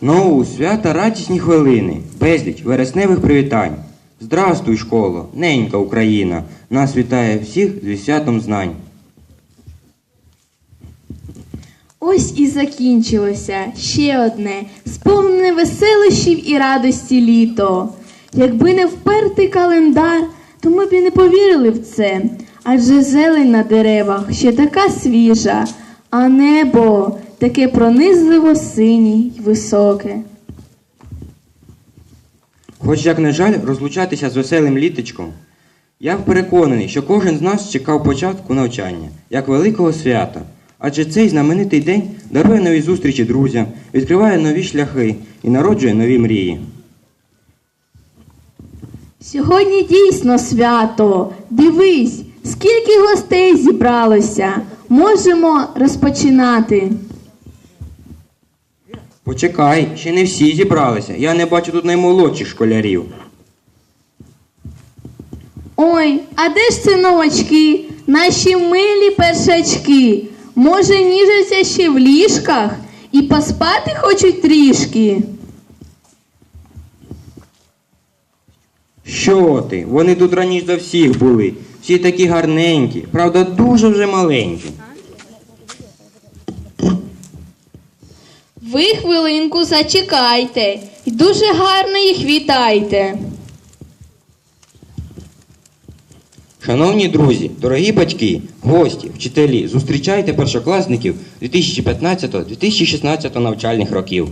Знову свята радісні хвилини, безліч вересневих привітань. Здрастуй, школо, ненька Україна, нас вітає всіх зі святом знань. Ось і закінчилося ще одне сповнене веселощів і радості літо. Якби не впертий календар, то ми б і не повірили в це. Адже зелень на деревах ще така свіжа, а небо таке пронизливо синє й високе. Хоч як не жаль розлучатися з веселим літочком, я переконаний, що кожен з нас чекав початку навчання, як великого свята. Адже цей знаменитий день дарує нові зустрічі друзям, відкриває нові шляхи і народжує нові мрії. Сьогодні дійсно свято. Дивись, скільки гостей зібралося. Можемо розпочинати. Почекай, ще не всі зібралися. Я не бачу тут наймолодших школярів. Ой, а де ж це новачки, наші милі першачки? Може, ніжаться ще в ліжках і поспати хочуть трішки? Що ти? Вони тут раніше за всіх були. Всі такі гарненькі, правда, дуже вже маленькі. Ви хвилинку зачекайте і дуже гарно їх вітайте. Шановні друзі, дорогі батьки, гості, вчителі, зустрічайте першокласників 2015-2016 навчальних років.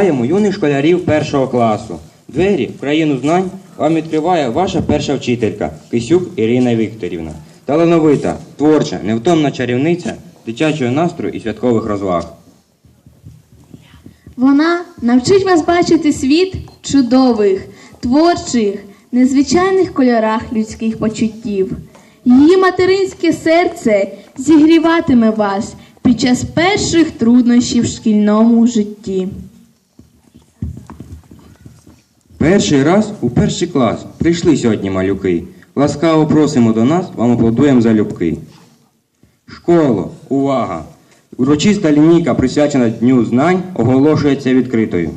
Вітаємо юних школярів першого класу. Двері в країну знань вам відкриває ваша перша вчителька Кисюк Ірина Вікторівна. Талановита, творча, невтомна чарівниця дитячого настрою і святкових розваг. Вона навчить вас бачити світ чудових, творчих, незвичайних кольорах людських почуттів. Її материнське серце зігріватиме вас під час перших труднощів в шкільному житті. Перший раз у перший клас прийшли сьогодні малюки. Ласкаво просимо до нас, вам аплодуємо залюбки. Школо, увага! Урочиста лінійка, присвячена Дню знань, оголошується відкритою.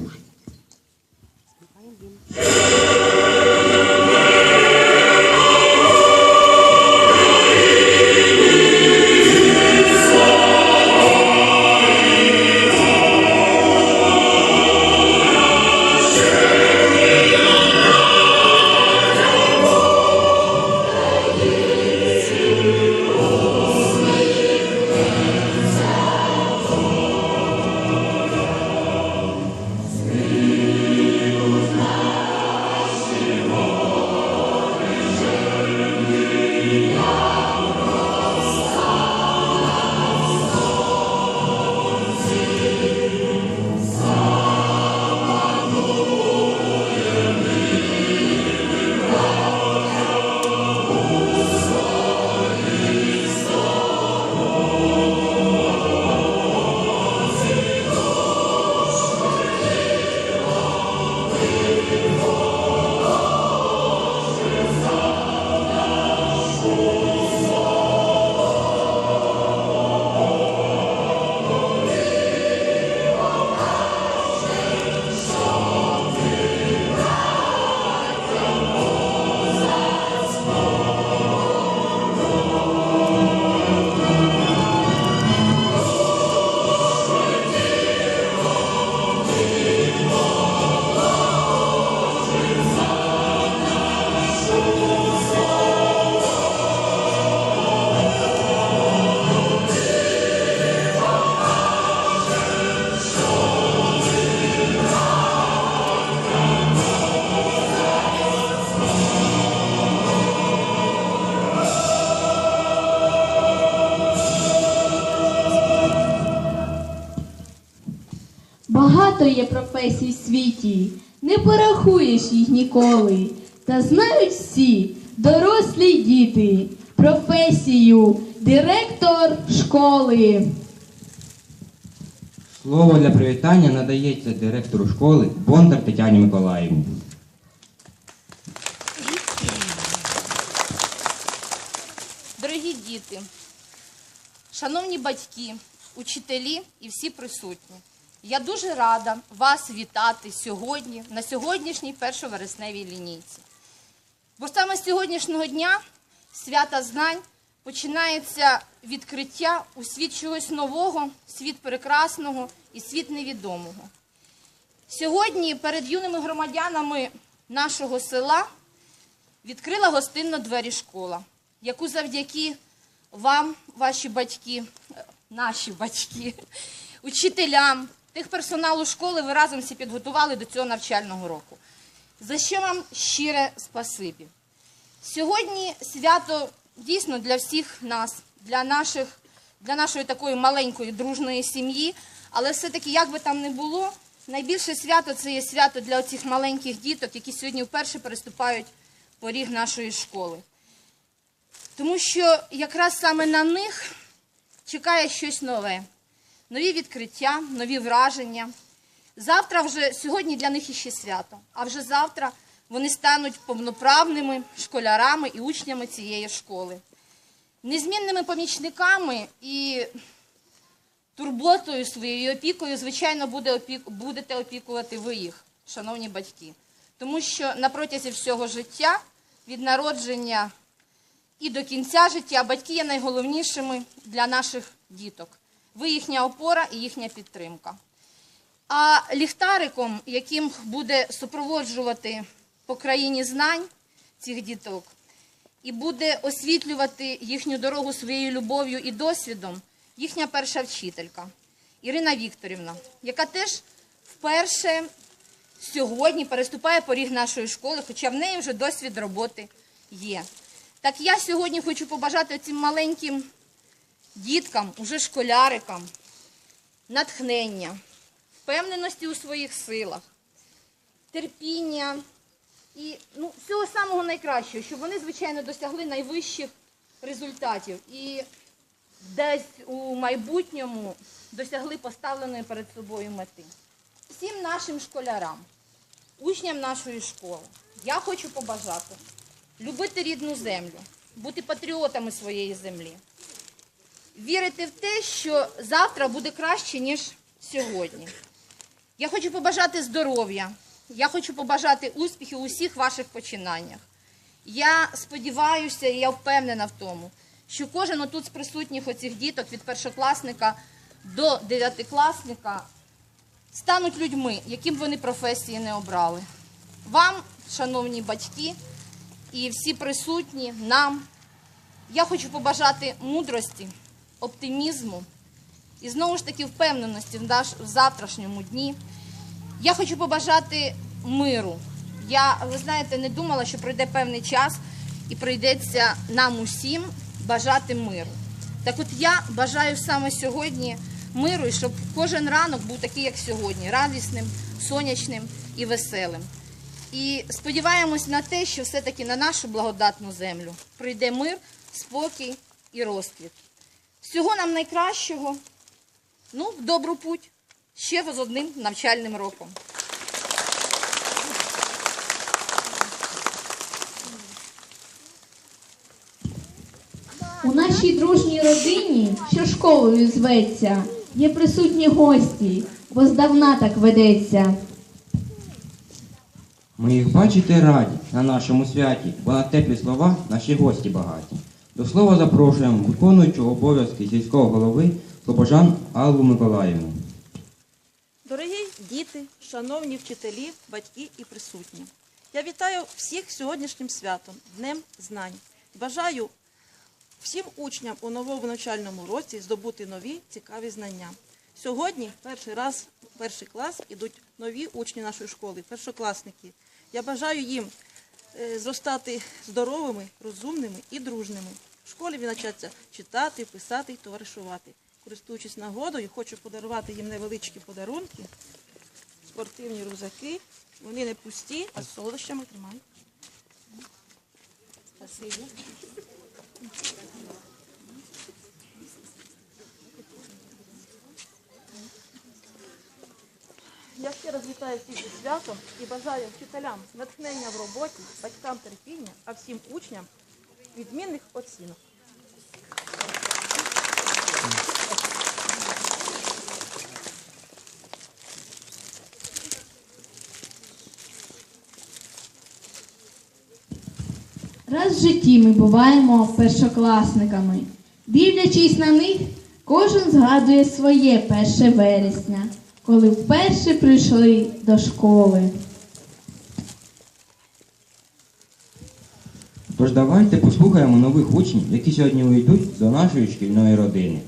Ніколи. Та знають всі, дорослі й діти, професію директор школи. Слово для привітання надається директору школи Бондар Тетяні Миколаївні. Дорогі діти, шановні батьки, учителі і всі присутні, я дуже рада вас вітати сьогодні, на сьогоднішній першовересневій лінійці. Бо саме з сьогоднішнього дня свята знань починається відкриття у світ чогось нового, світ прекрасного і світ невідомого. Сьогодні перед юними громадянами нашого села відкрила гостинно двері школа, яку завдяки вам, ваші батьки, наші батьки, учителям, тих персоналу школи ви разом всі підготували до цього навчального року. За що вам щире спасибі. Сьогодні свято дійсно для всіх нас, для, наших, для нашої такої маленької дружної сім'ї, але все-таки, як би там не було, найбільше свято це є свято для цих маленьких діток, які сьогодні вперше переступають поріг нашої школи. Тому що якраз саме на них чекає щось нове, нові відкриття, нові враження. Завтра вже сьогодні для них іще свято, а вже завтра вони стануть повноправними школярами і учнями цієї школи. Незмінними помічниками і турботою своєю опікою, звичайно, буде опік... будете опікувати ви їх, шановні батьки. Тому що на протязі всього життя, від народження і до кінця життя, батьки є найголовнішими для наших діток. Ви їхня опора і їхня підтримка. А ліхтариком, яким буде супроводжувати по країні знань цих діток, і буде освітлювати їхню дорогу своєю любов'ю і досвідом, їхня перша вчителька Ірина Вікторівна, яка теж вперше сьогодні переступає поріг нашої школи, хоча в неї вже досвід роботи є. Так я сьогодні хочу побажати цим маленьким діткам, уже школярикам, натхнення, впевненості у своїх силах, терпіння і ну, всього самого найкращого, щоб вони, звичайно, досягли найвищих результатів і десь у майбутньому досягли поставленої перед собою мети. Всім нашим школярам, учням нашої школи, я хочу побажати любити рідну землю, бути патріотами своєї землі, вірити в те, що завтра буде краще, ніж сьогодні. Я хочу побажати здоров'я, я хочу побажати успіхів у всіх ваших починаннях. Я сподіваюся і я впевнена в тому, що кожен отут з присутніх оцих діток від першокласника до дев'ятикласника стануть людьми, яким вони професії не обрали. Вам, шановні батьки, і всі присутні, нам, я хочу побажати мудрості, оптимізму і знову ж таки впевненості в, завтрашньому дні. Я хочу побажати миру. Я, ви знаєте, не думала, що пройде певний час і прийдеться нам усім бажати миру. Так от я бажаю саме сьогодні миру, і щоб кожен ранок був такий, як сьогодні, радісним, сонячним і веселим. І сподіваємось на те, що все-таки на нашу благодатну землю прийде мир, спокій і розквіт. Всього нам найкращого, ну, в добру путь, ще з одним навчальним роком. У нашій дружній родині, що школою зветься, є присутні гості, бо здавна так ведеться. Ми їх бачити раді на нашому святі, бо на теплі слова наші гості багаті. До слова запрошуємо виконуючого обов'язки сільського голови Слобожан Аллу Миколаївну. Дорогі діти, шановні вчителі, батьки і присутні. Я вітаю всіх сьогоднішнім святом, Днем Знань. Бажаю всім учням у новому навчальному році здобути нові цікаві знання. Сьогодні перший раз, перший клас ідуть нові учні нашої школи, першокласники. Я бажаю їм зростати здоровими, розумними і дружними. В школі він навчаться читати, писати і товаришувати. Користуючись нагодою, хочу подарувати їм невеличкі подарунки. спортивні рюкзаки. Вони не пусті, а з солодощами тримають. Спасибо. Я ще раз вітаю всіх зі святом і бажаю вчителям натхнення в роботі, батькам терпіння, а всім учням відмінних оцінок. Раз в житті ми буваємо першокласниками. Дивлячись на них, кожен згадує своє перше вересня, коли вперше прийшли до школи. Тож давайте послухаємо нових учнів, які сьогодні увійдуть до нашої шкільної родини.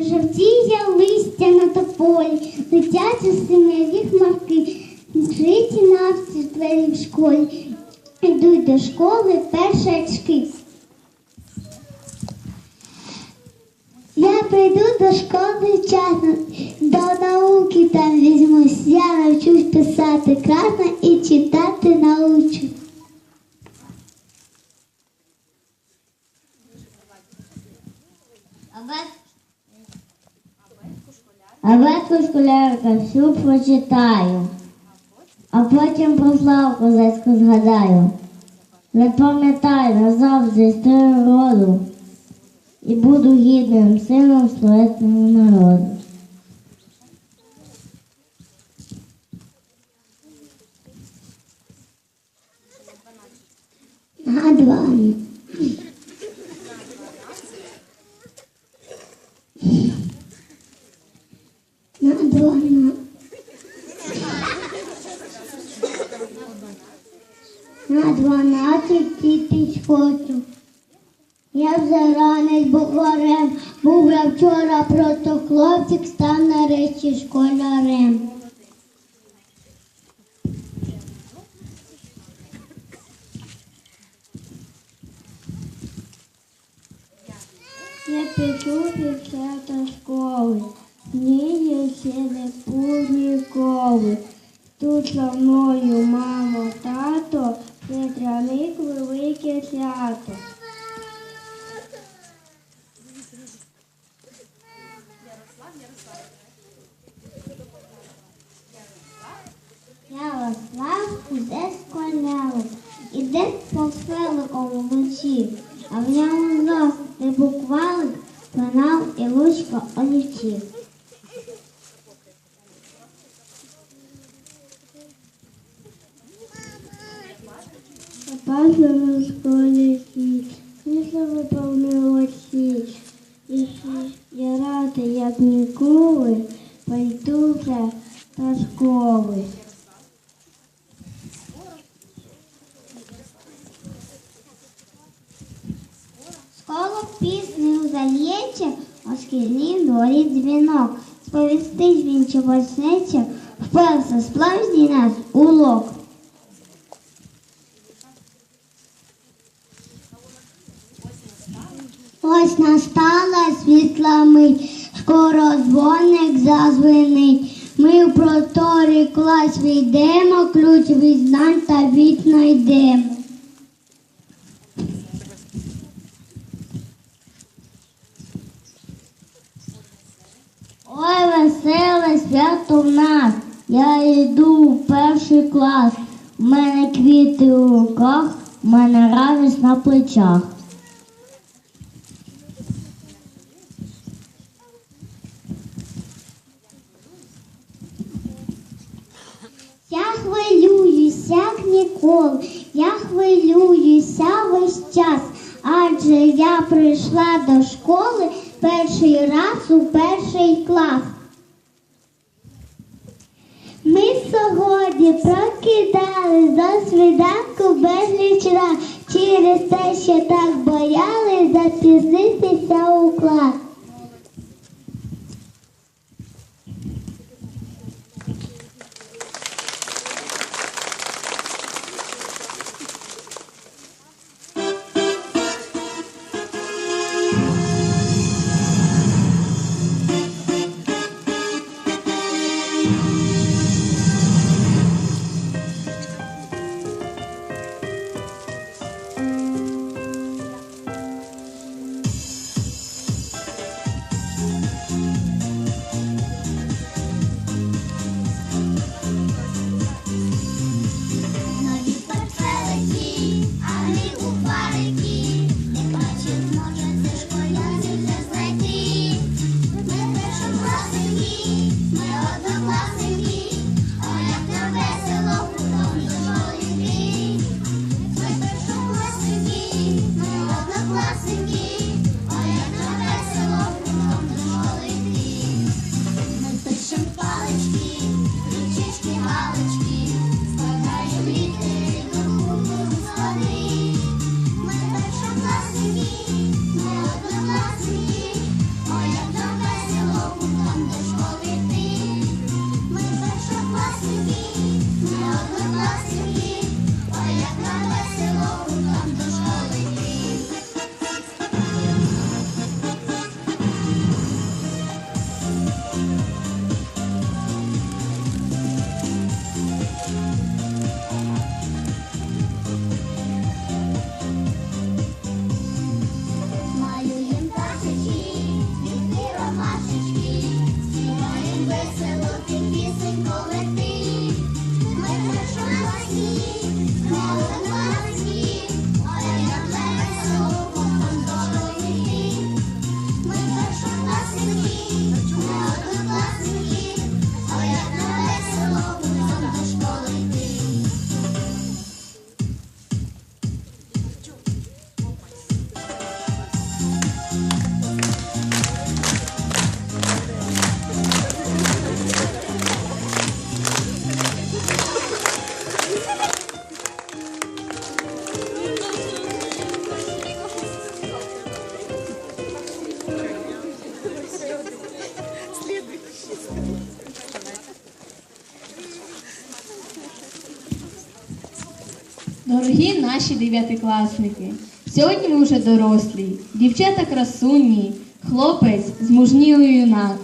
Жовтіє листя на тополі, летять у синеві хмарки, житі навці двері в школі, йдуть до школи першачки. Я прийду до школи вчасно, до науки там візьмусь, я навчусь писати красно і читати научу. Абетку школярка всю прочитаю, а потім про славу козацьку згадаю. Не пам'ятаю назавжди історію роду і буду гідним сином славетного народу. На два. На два. На. На дванадцять тисяч хочу. Я вже ранець бухарем, був я вчора просто хлопчик, став нарешті школярем. Я пишу дівчата школи, ні, я ще не путь ніколи. Тут со мною мамо, тато, це велике свято. Ярослав іде з конялом, іде по селиком вночі, а в ньому знов не буквали, пенал і ручка олівців. На школі січ, місто очі. Я рада, як ніколи, пойду вже до школи. Скоро піснею зальється, у шкільній дворі дзвінок. Сповістить він чогось нече, ключ від знань та вікна йдемо. Ой, веселе свято в нас. Я йду в перший клас. У мене квіти у руках, у мене радість на плечах. Я хвилююсь, як ніколи. Я хвилююся весь час, адже я прийшла до школи перший раз у перший клас. Ми сьогодні прокидали за свіданку безліч раз. Через те, що так боялись запізнитися у клас. Peace. Дев'ятикласники, сьогодні ви вже дорослі, дівчата красуні, хлопець змужнілий юнак.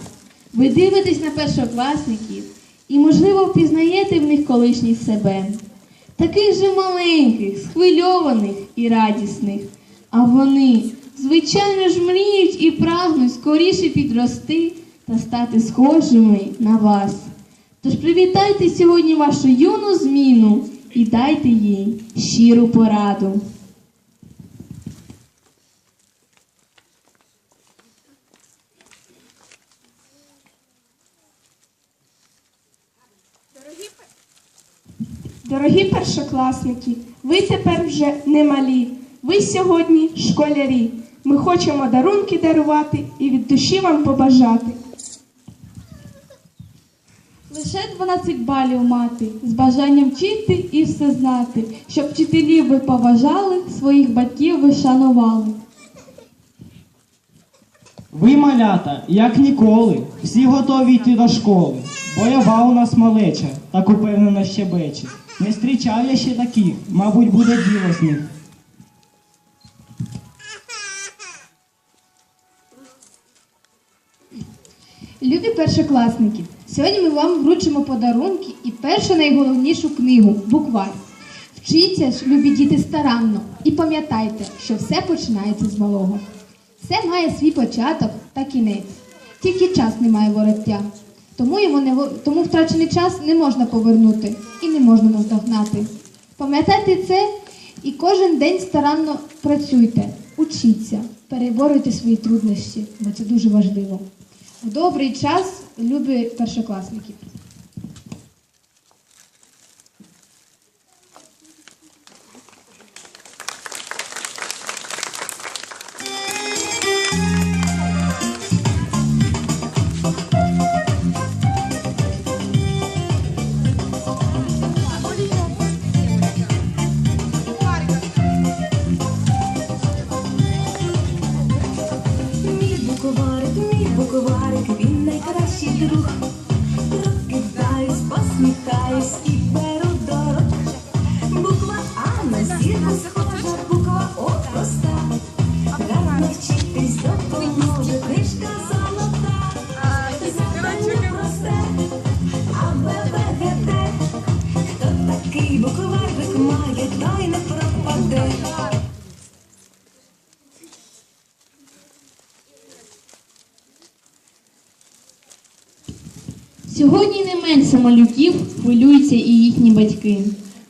Ви дивитесь на першокласників і, можливо, впізнаєте в них колишніх себе. Таких же маленьких, схвильованих і радісних. А вони, звичайно ж, мріють і прагнуть скоріше підрости та стати схожими на вас. Тож привітайте сьогодні вашу юну зміну і дайте їй щиру пораду. Дорогі першокласники, ви тепер вже не малі. Ви сьогодні школярі. Ми хочемо дарунки дарувати і від душі вам побажати. Лише 12 балів мати, з бажанням вчити і все знати, щоб вчителів ви поважали, своїх батьків ви шанували. Ви, малята, як ніколи, всі готові йти до школи. Бойова у нас малеча, так упевнено щебече. Не зустрічав я ще таких, мабуть, буде діло з них. Любі першокласники, сьогодні ми вам вручимо подарунки і першу найголовнішу книгу буквар. Вчіться ж, любі діти, старанно і пам'ятайте, що все починається з малого. Все має свій початок та кінець. Тільки час не має вороття. Тому, його не, тому втрачений час не можна повернути і не можна наздогнати. Пам'ятайте це і кожен день старанно працюйте, учіться, переборюйте свої труднощі, бо це дуже важливо. В добрий час, любить першокласники. Сьогодні не менше малюків хвилюються і їхні батьки.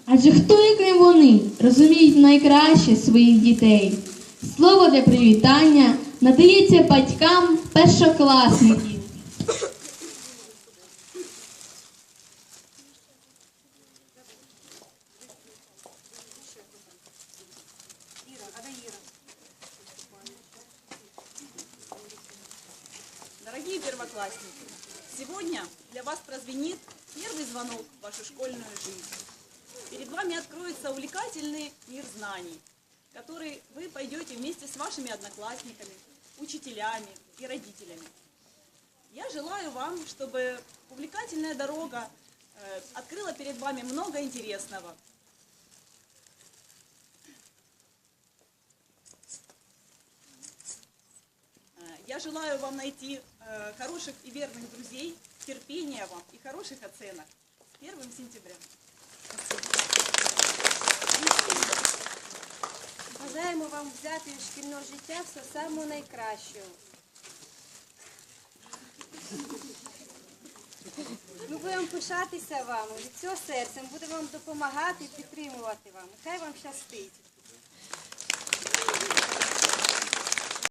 Адже хто, як не вони, розуміють найкраще своїх дітей. Слово для привітання надається батькам першокласників. Знаний, в который вы пойдете вместе с вашими одноклассниками, учителями и родителями. Я желаю вам, чтобы увлекательная дорога э, открыла перед вами много интересного. Э, Я желаю вам найти э, хороших и верных друзей, терпения вам и хороших оценок. С 1 сентября. Бажаємо вам взяти у шкільного життя все саме найкращого. Ми будемо пишатися вами від цього серця, ми будемо вам допомагати і підтримувати вам. Нехай вам щастить.